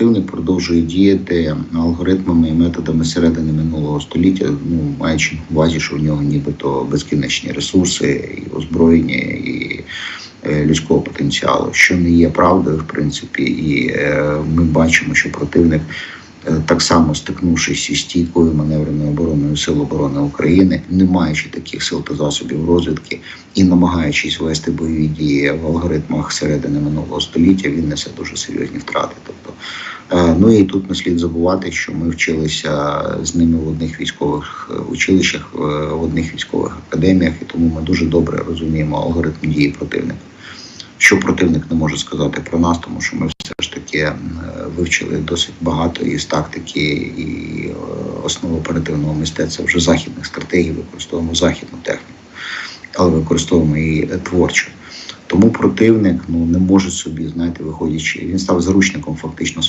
противник продовжує діяти алгоритмами і методами середини минулого століття, ну маючи на увазі, що в нього нібито безкінечні ресурси, і озброєння, і е, людського потенціалу, що не є правдою, в принципі, і е, ми бачимо, що противник. Е, Так само стикнувшись із стійкою маневреною обороною Сил оборони України, не маючи таких сил та засобів розвідки і намагаючись вести бойові дії в алгоритмах середини минулого століття, він несе дуже серйозні втрати. Тобто, е, ну і тут не слід забувати, що ми вчилися з ними в одних військових е, училищах, в одних військових академіях, і тому ми дуже добре розуміємо алгоритм дії противника. Що противник не може сказати про нас, тому що ми все ж таки е, вивчили досить багато із тактики і е, основ оперативного мистецтва вже західних стратегій, використовуємо західну техніку, але використовуємо її е, творчо. Тому противник ну не може собі, знаєте, виходячи, він став заручником фактично своєї